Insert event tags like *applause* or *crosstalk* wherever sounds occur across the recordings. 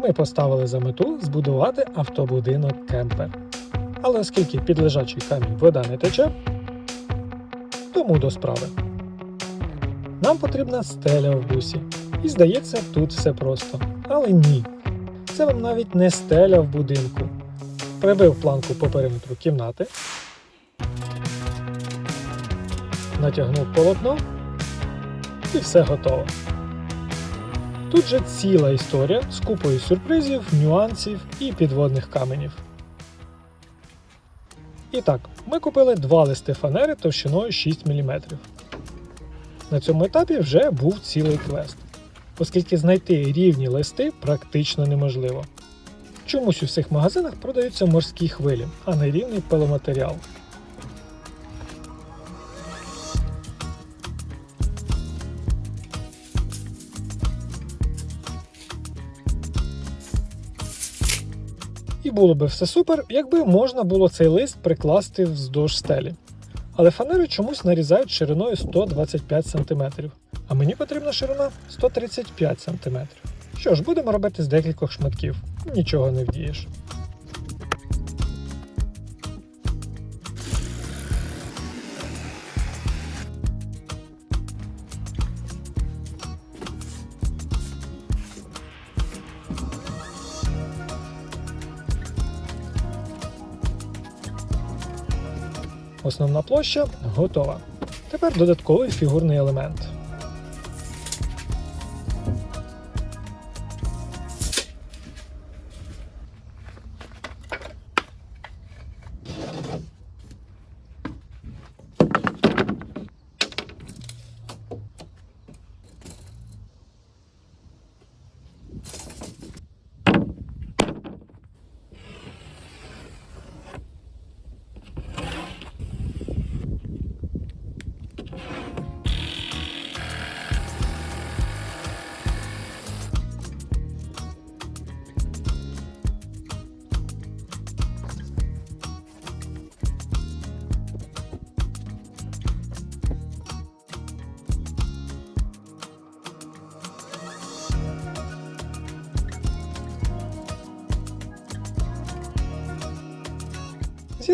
ми поставили за мету збудувати автобудинок кемпер. Але оскільки під лежачий камінь вода не тече, тому до справи. Нам потрібна стеля в бусі. І здається, тут все просто. Але ні. Це вам навіть не стеля в будинку. Прибив планку по периметру кімнати, натягнув полотно і все готово. Тут же ціла історія з купою сюрпризів, нюансів і підводних каменів. І так, ми купили два листи фанери товщиною 6 мм. На цьому етапі вже був цілий квест, оскільки знайти рівні листи практично неможливо. Чомусь у всіх магазинах продаються морські хвилі, а не рівний пиломатеріал. І було би все супер, якби можна було цей лист прикласти вздовж стелі. Але фанери чомусь нарізають шириною 125 см, а мені потрібна ширина 135 см. Що ж, будемо робити з декількох шматків, нічого не вдієш. Основна площа готова. Тепер додатковий фігурний елемент.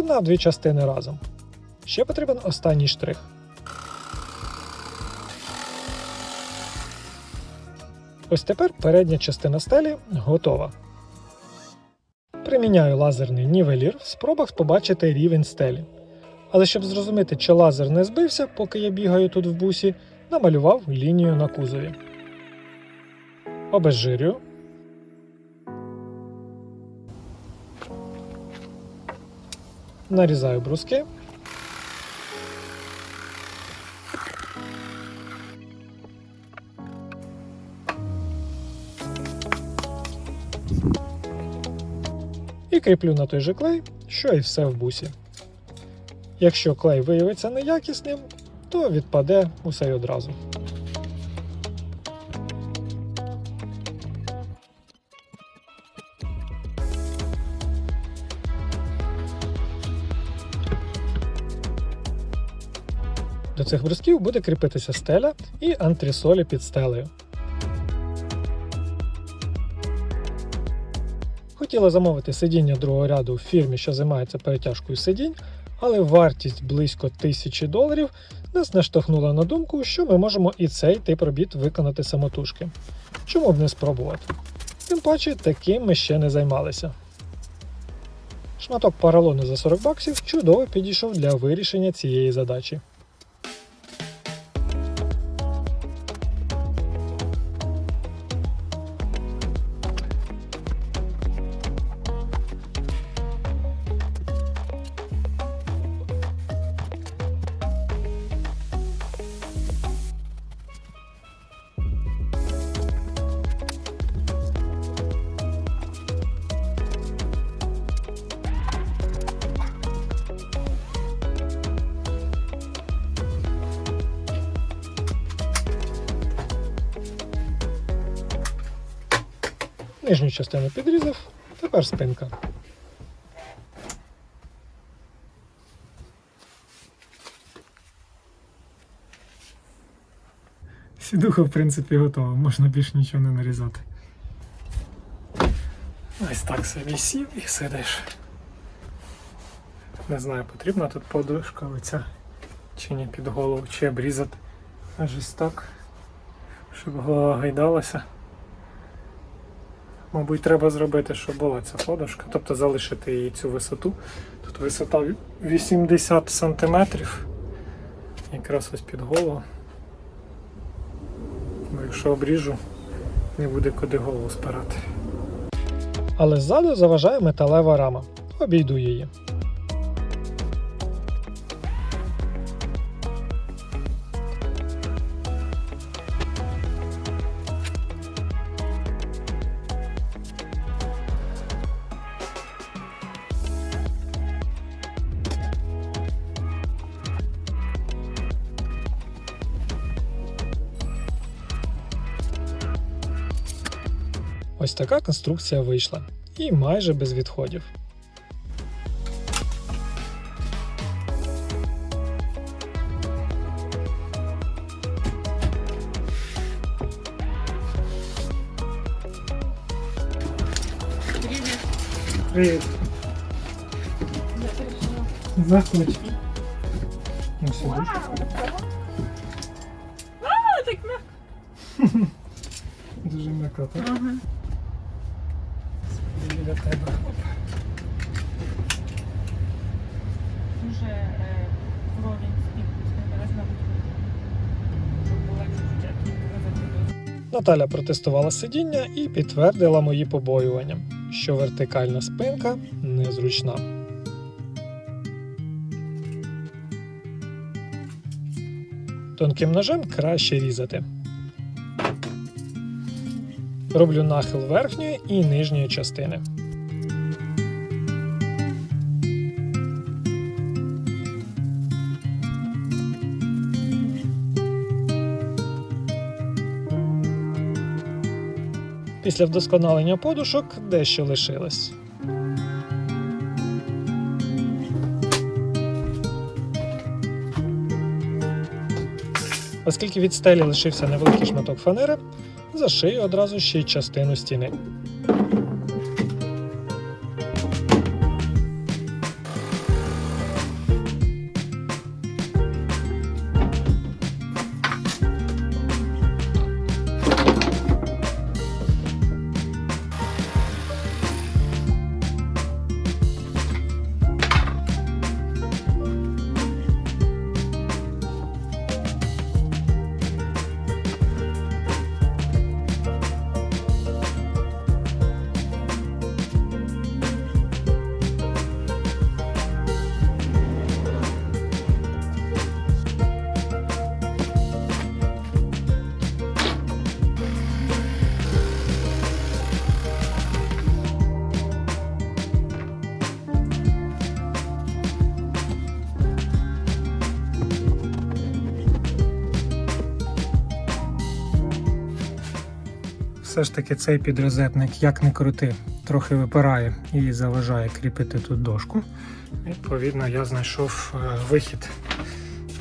З'єднав дві частини разом. Ще потрібен останній штрих. Ось тепер передня частина стелі готова. Приміняю лазерний нівелір в спробах побачити рівень стелі. Але щоб зрозуміти, чи лазер не збився, поки я бігаю тут в бусі, намалював лінію на кузові. Обезжирюю. Нарізаю бруски. І кріплю на той же клей, що і все в бусі. Якщо клей виявиться неякісним, то відпаде усе й одразу. До цих брусків буде кріпитися стеля і антресолі під стелею. Хотіла замовити сидіння другого ряду в фірмі, що займається перетяжкою сидінь, але вартість близько 1000 доларів нас наштовхнула на думку, що ми можемо і цей тип робіт виконати самотужки. Чому б не спробувати? Тим паче, таким ми ще не займалися. Шматок поролону за 40 баксів чудово підійшов для вирішення цієї задачі. Нижню частину підрізав, тепер спинка. Сідуха, в принципі, готова, можна більше нічого не нарізати. Ось так собі сів і сидиш. Не знаю, потрібна тут подушка оця чи ні під голову, чи обрізати. Аж ось так, щоб голова гайдалася. Мабуть, треба зробити, щоб була ця подушка, тобто залишити її цю висоту. Тут висота 80 сантиметрів. Якраз ось під голову. Бо якщо обріжу, не буде куди голову спирати. Але ззаду заважає металева рама. Обійду її. Така конструкція вийшла. І майже без відходів. Привіт. Заходь. Ну, сидиш. А, так мягко. *laughs* Дуже м'яко, так? Ага. Наталя протестувала сидіння і підтвердила мої побоювання, що вертикальна спинка незручна. Тонким ножем краще різати. Роблю нахил верхньої і нижньої частини. Після вдосконалення подушок дещо лишилось. Оскільки від стелі лишився невеликий шматок фанери, зашию одразу ще й частину стіни. Все ж таки цей підрозетник, як не крути, трохи випирає і заважає кріпити тут дошку. Відповідно, я знайшов е, вихід.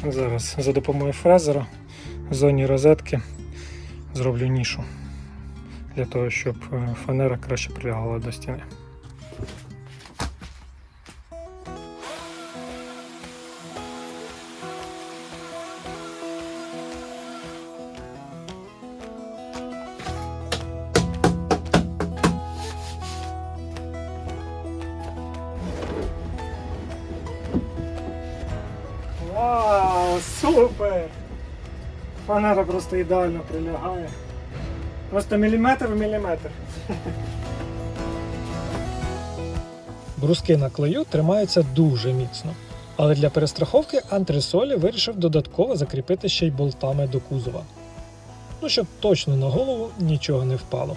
Зараз за допомогою фрезера в зоні розетки зроблю нішу для того, щоб е, фанера краще прилягала до стіни. Супер! Фанера просто ідеально прилягає. Просто міліметр в міліметр. Бруски на клею тримаються дуже міцно. Але для перестраховки антресолі вирішив додатково закріпити ще й болтами до кузова. Ну, щоб точно на голову нічого не впало.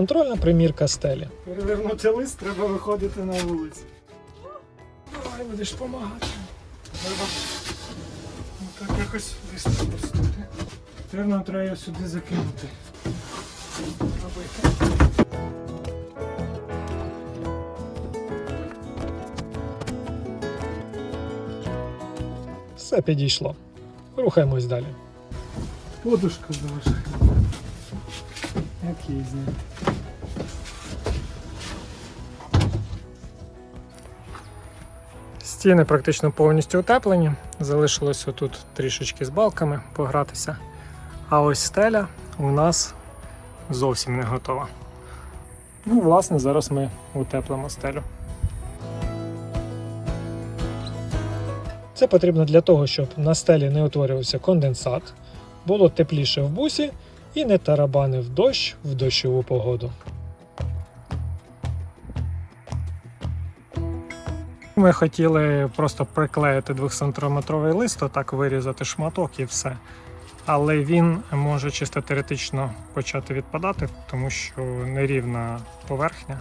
Контрольна примірка стелі. Перевернути лист, треба виходити на вулицю. Давай будеш допомагати. Треба так якось лист опустити. Терно треба його сюди закинути. Робити. Все підійшло. Рухаємось далі. Подушка залишила. Як її зняти? Стіни практично повністю утеплені. Залишилось отут трішечки з балками погратися. А ось стеля у нас зовсім не готова. Ну, власне, зараз ми утеплимо стелю. Це потрібно для того, щоб на стелі не утворювався конденсат, було тепліше в бусі і не тарабанив дощ в дощову погоду. Ми хотіли просто приклеїти 2-сантиметровий лист, так вирізати шматок і все. Але він може чисто теоретично почати відпадати, тому що нерівна поверхня.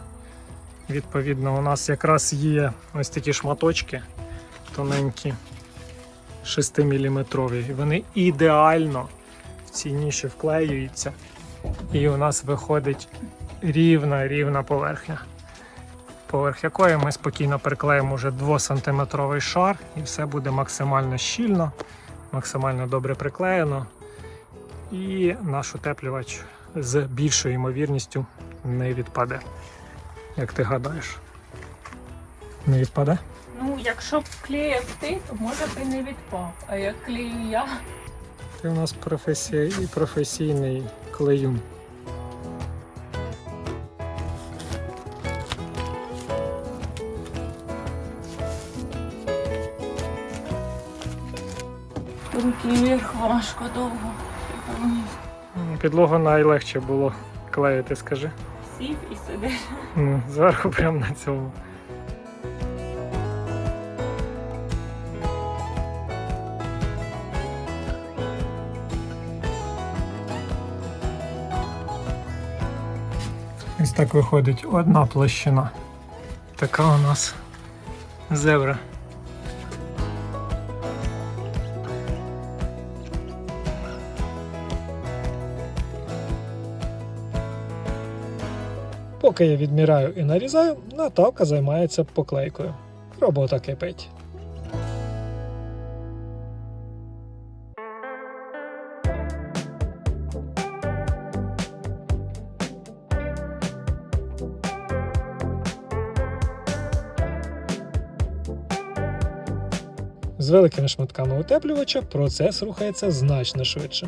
Відповідно, у нас якраз є ось такі шматочки тоненькі, 6-мм. І вони ідеально в ці ніші вклеюються. І у нас виходить рівна рівна поверхня поверх якої ми спокійно приклеїмо вже 2-сантиметровий шар, і все буде максимально щільно, максимально добре приклеєно. І наш утеплювач з більшою ймовірністю не відпаде. Як ти гадаєш? Не відпаде? Ну, якщо б клеїв ти, то може б і не відпав. А як клею я, Ти у нас професій... професійний клеюн. Важко довго. Підлогу найлегше було клеїти, скажи. Сів і сидиш. Ну, зверху прямо на цьому. Ось так виходить одна площина. Така у нас зебра. Поки я відміряю і нарізаю, Наталка займається поклейкою. Робота кипить. З великими шматками утеплювача процес рухається значно швидше.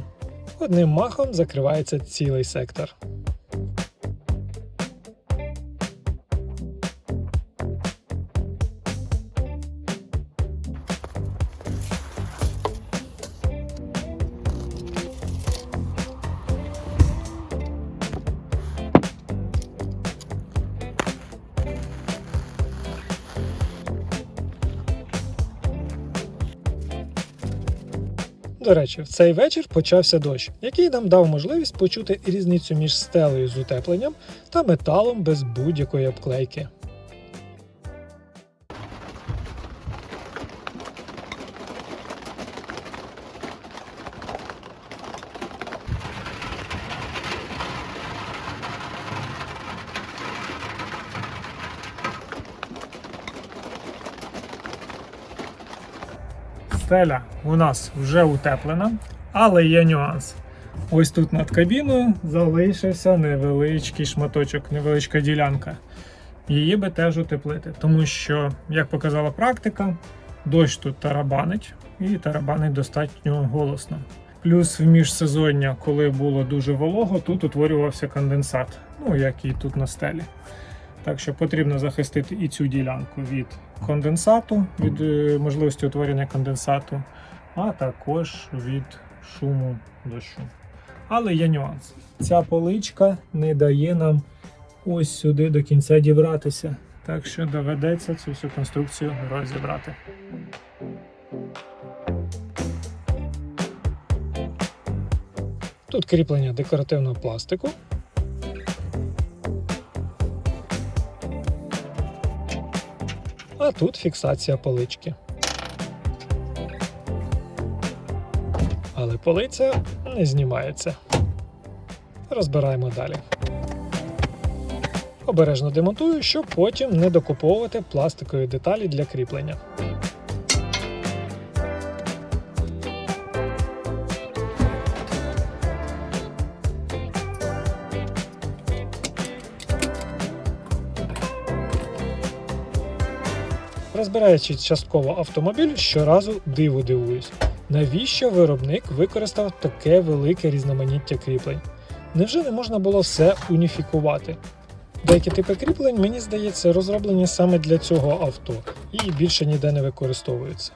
Одним махом закривається цілий сектор. До речі, в цей вечір почався дощ, який нам дав можливість почути різницю між стелею з утепленням та металом без будь-якої обклейки. Стеля у нас вже утеплена, але є нюанс. Ось тут над кабіною залишився невеличкий шматочок, невеличка ділянка. Її би теж утеплити, тому що, як показала практика, дощ тут тарабанить і тарабанить достатньо голосно. Плюс в міжсезоння, коли було дуже волого, тут утворювався конденсат, ну як і тут на стелі. Так що потрібно захистити і цю ділянку від конденсату, від е, можливості утворення конденсату, а також від шуму дощу. Але є нюанс. Ця поличка не дає нам ось сюди до кінця дібратися. Так що доведеться цю всю конструкцію розібрати. Тут кріплення декоративного пластику. А тут фіксація полички. Але полиця не знімається. Розбираємо далі. Обережно демонтую, щоб потім не докуповувати пластикові деталі для кріплення. Розбираючи частково автомобіль, щоразу диву дивуюсь. Навіщо виробник використав таке велике різноманіття кріплень? Невже не можна було все уніфікувати? Деякі типи кріплень, мені здається, розроблені саме для цього авто і більше ніде не використовуються.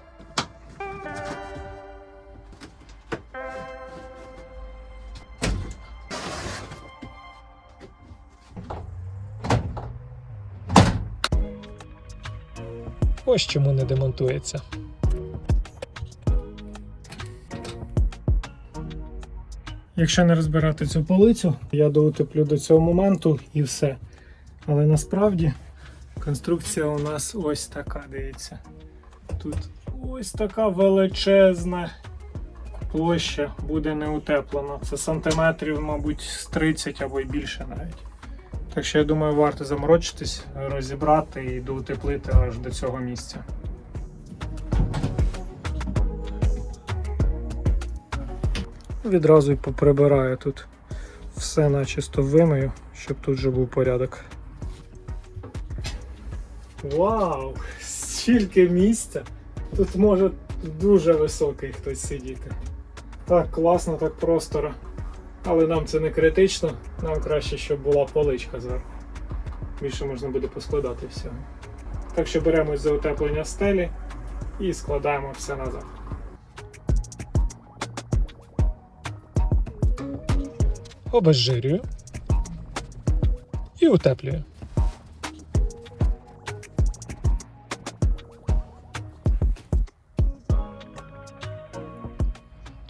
Ось чому не демонтується. Якщо не розбирати цю полицю, я доутеплю до цього моменту і все. Але насправді конструкція у нас ось така, дивіться. Тут ось така величезна площа буде не утеплена. Це сантиметрів, мабуть, з 30 або й більше навіть. Так що я думаю, варто заморочитись, розібрати і доутеплити аж до цього місця. Відразу й поприбираю тут все начисто вимию, щоб тут же був порядок. Вау! Стільки місця! Тут може дуже високий хтось сидіти. Так класно, так просторо. Але нам це не критично, нам краще, щоб була поличка зверху. Більше можна буде поскладати всього. Так що беремось за утеплення стелі і складаємо все назад. Обезжирюю і утеплюю.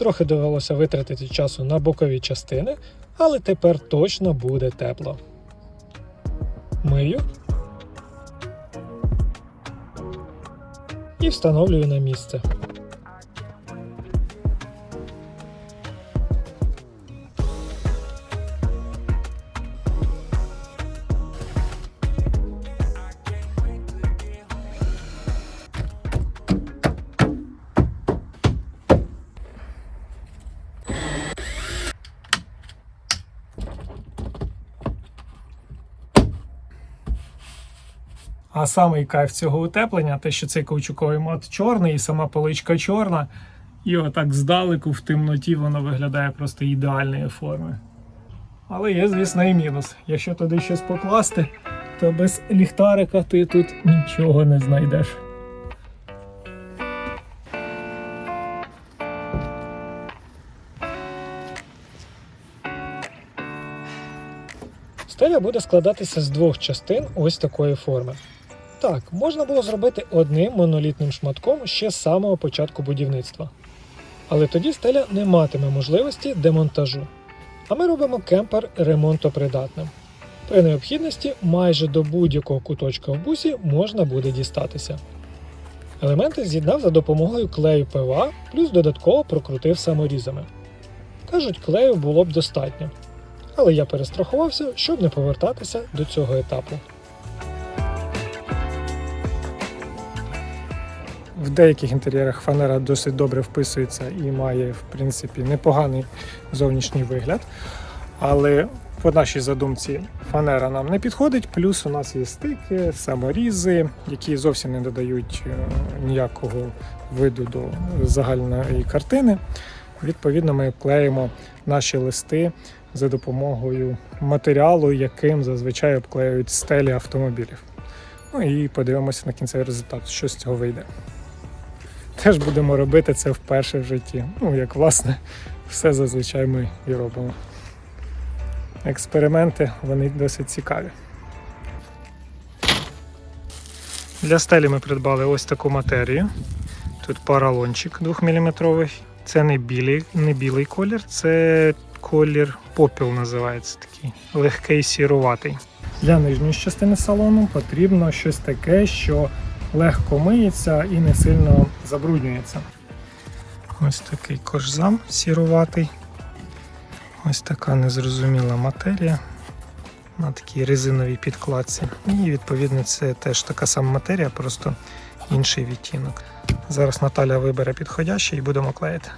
Трохи довелося витратити часу на бокові частини, але тепер точно буде тепло. Мию і встановлюю на місце. А самий кайф цього утеплення, те, що цей каучуковий мат чорний, і сама поличка чорна. І отак здалеку в темноті воно виглядає просто ідеальної форми. Але є, звісно, і мінус. Якщо туди щось покласти, то без ліхтарика ти тут нічого не знайдеш. Стеля буде складатися з двох частин ось такої форми. Так, можна було зробити одним монолітним шматком ще з самого початку будівництва. Але тоді стеля не матиме можливості демонтажу. А ми робимо кемпер ремонтопридатним. При необхідності майже до будь-якого куточка в бусі можна буде дістатися. Елементи з'єднав за допомогою клею ПВА, плюс додатково прокрутив саморізами. Кажуть, клею було б достатньо, але я перестрахувався, щоб не повертатися до цього етапу. В деяких інтер'єрах фанера досить добре вписується і має, в принципі, непоганий зовнішній вигляд. Але по нашій задумці фанера нам не підходить. Плюс у нас є стики, саморізи, які зовсім не додають е, ніякого виду до загальної картини. Відповідно, ми обклеїмо наші листи за допомогою матеріалу, яким зазвичай обклеюють стелі автомобілів. Ну і подивимося на кінцевий результат, що з цього вийде. Теж будемо робити це вперше в житті. Ну, як власне, все зазвичай ми і робимо. Експерименти вони досить цікаві. Для стелі ми придбали ось таку матерію. Тут поролончик 2-мм. Це не білий, не білий колір, це колір попіл називається такий, легкий сіруватий. Для нижньої частини салону потрібно щось таке, що легко миється і не сильно забруднюється. Ось такий кожзам сіруватий. Ось така незрозуміла матерія на такій резиновій підкладці. І відповідно це теж така сама матерія, просто інший відтінок. Зараз Наталя вибере підходящий і будемо клеїти.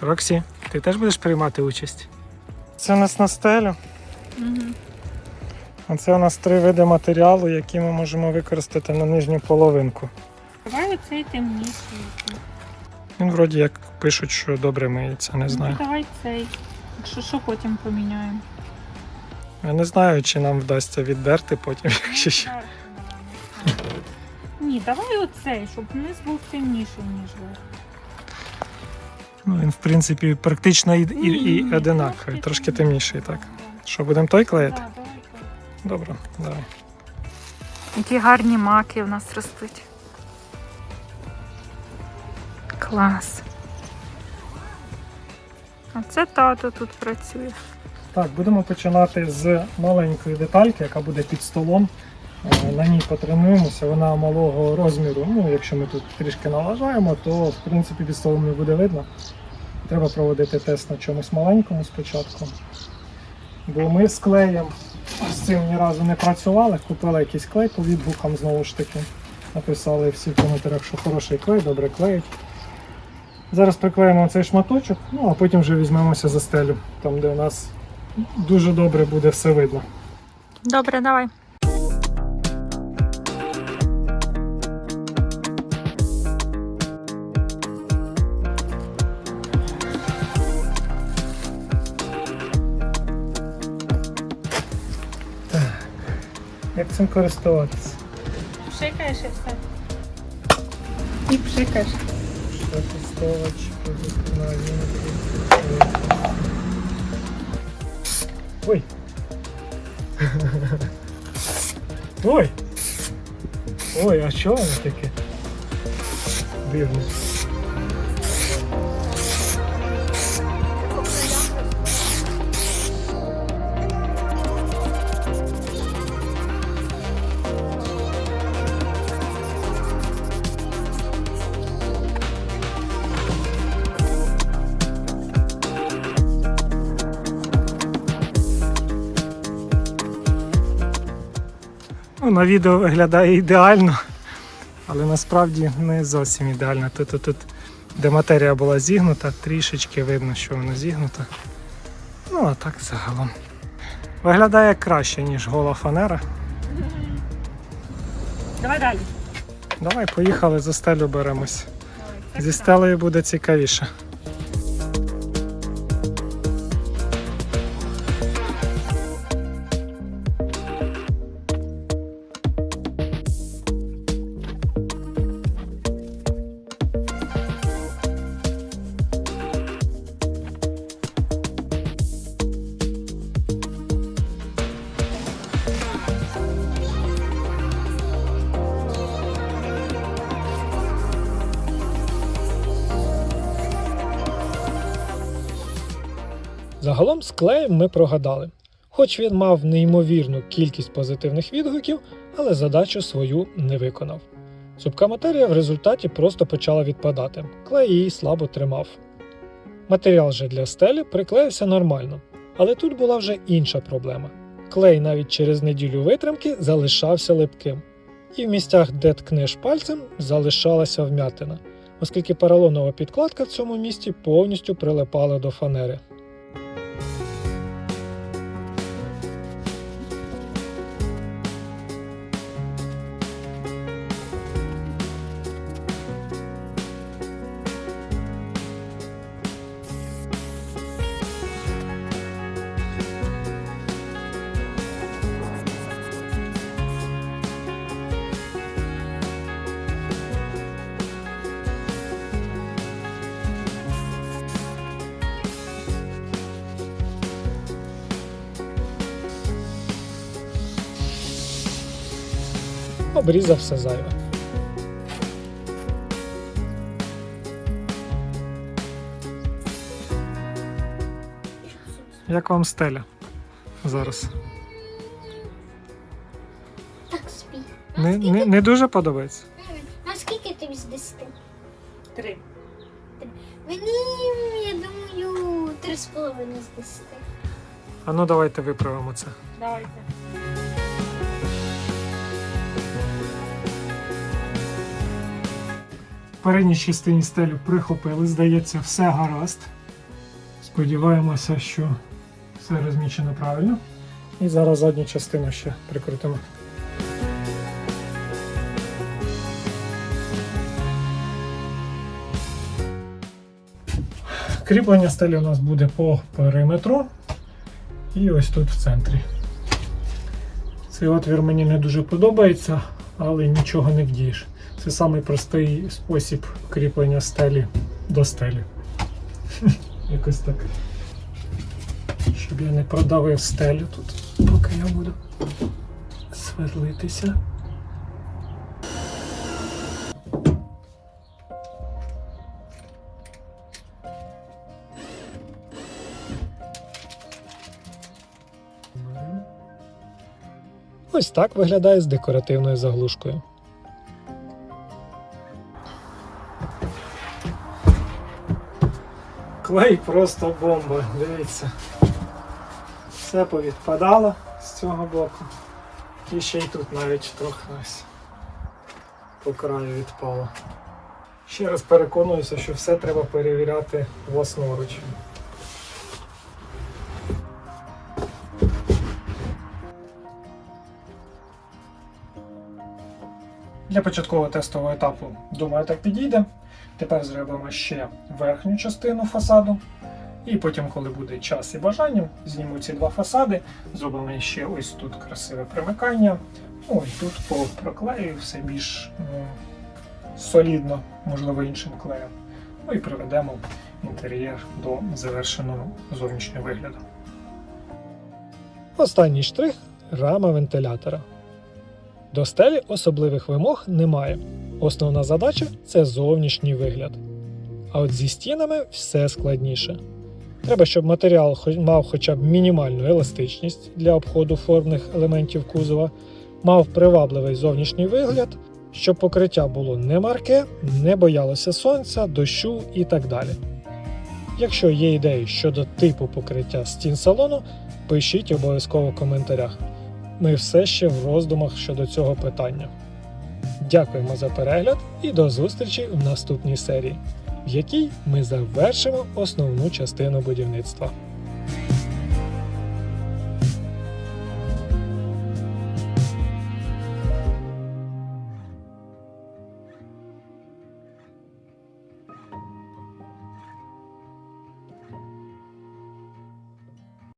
Роксі, ти теж будеш приймати участь? Це у нас на стелю. Угу. А це у нас три види матеріалу, які ми можемо використати на нижню половинку. Давай оцей темніший. Він вроді як пишуть, що добре миється, не знаю. Ну, давай цей. Якщо що, потім поміняємо. Я не знаю, чи нам вдасться віддерти потім, якщо ще. Ні, давай оцей, щоб низ був темніший, ніж верх. Ну, він, в принципі, практично і, і, і одинаковий, трошки темніший. так. Що, будемо той клеїти? Давай. Добре, давай. Які гарні маки в нас ростуть. Клас. А це тато тут працює. Так, будемо починати з маленької детальки, яка буде під столом. Е, На ній потренуємося. Вона малого розміру. Ну, якщо ми тут трішки налажаємо, то в принципі під столом не буде видно. Треба проводити тест на чомусь маленькому спочатку. Бо ми з клеєм з цим ні разу не працювали. Купили якийсь клей по відгукам знову ж таки. Написали всі в коментарях, що хороший клей, добре клеїть. Зараз приклеїмо цей шматочок, ну а потім вже візьмемося за стелю, там де у нас дуже добре буде все видно. Добре, давай. цим користуватися? Пшикаєш і все. І пшикаєш. Шляпістович, Ой. Ой. Ой, а що воно таке? Дивно. На відео виглядає ідеально, але насправді не зовсім ідеально. Тут, тут, тут де матерія була зігнута, трішечки видно, що вона зігнута. Ну, а так загалом. Виглядає краще, ніж гола фанера. Давай далі. Давай, поїхали за стелю беремось. Зі стелею буде цікавіше. Клеєм ми прогадали. Хоч він мав неймовірну кількість позитивних відгуків, але задачу свою не виконав. Цупка матерія в результаті просто почала відпадати, клей її слабо тримав. Матеріал же для стелі приклеївся нормально, але тут була вже інша проблема. Клей навіть через неділю витримки залишався липким, і в місцях, де ткнеш пальцем, залишалася вмятина, оскільки поролонова підкладка в цьому місці повністю прилипала до фанери. Обрізав все зайве. Як вам стеля зараз? Так собі. Не, не, не дуже подобається. А скільки тобі з 10? Три. Мені, я думаю, 3,5 з 10. А ну давайте виправимо це. Давайте. Передній частині стелю прихопили, здається, все гаразд. Сподіваємося, що все розмічено правильно. І зараз задню частину ще прикрутимо. Кріплення стелі у нас буде по периметру і ось тут в центрі. Цей отвір мені не дуже подобається, але нічого не вдієш. Це самий простий спосіб кріплення стелі до стелі. *laughs* Якось так. Щоб я не продавив стелю тут, поки я буду сверлитися. Ось так виглядає з декоративною заглушкою. Клей просто бомба, дивіться. Все повідпадало з цього боку. І ще й тут навіть трохи по краю відпало. Ще раз переконуюся, що все треба перевіряти власноруч. Для початкового тестового етапу, думаю, так підійде. Тепер зробимо ще верхню частину фасаду. І потім, коли буде час і бажання, зніму ці два фасади, зробимо ще ось тут красиве примикання. Ну і тут по проклею все більш ну, солідно, можливо, іншим клеєм. Ну і приведемо інтер'єр до завершеного зовнішнього вигляду. Останній штрих рама вентилятора. До стелі особливих вимог немає. Основна задача це зовнішній вигляд. А от зі стінами все складніше. Треба, щоб матеріал мав хоча б мінімальну еластичність для обходу формних елементів кузова, мав привабливий зовнішній вигляд, щоб покриття було не марке, не боялося сонця, дощу і так далі. Якщо є ідеї щодо типу покриття стін салону, пишіть обов'язково в коментарях. Ми все ще в роздумах щодо цього питання. Дякуємо за перегляд і до зустрічі в наступній серії, в якій ми завершимо основну частину будівництва.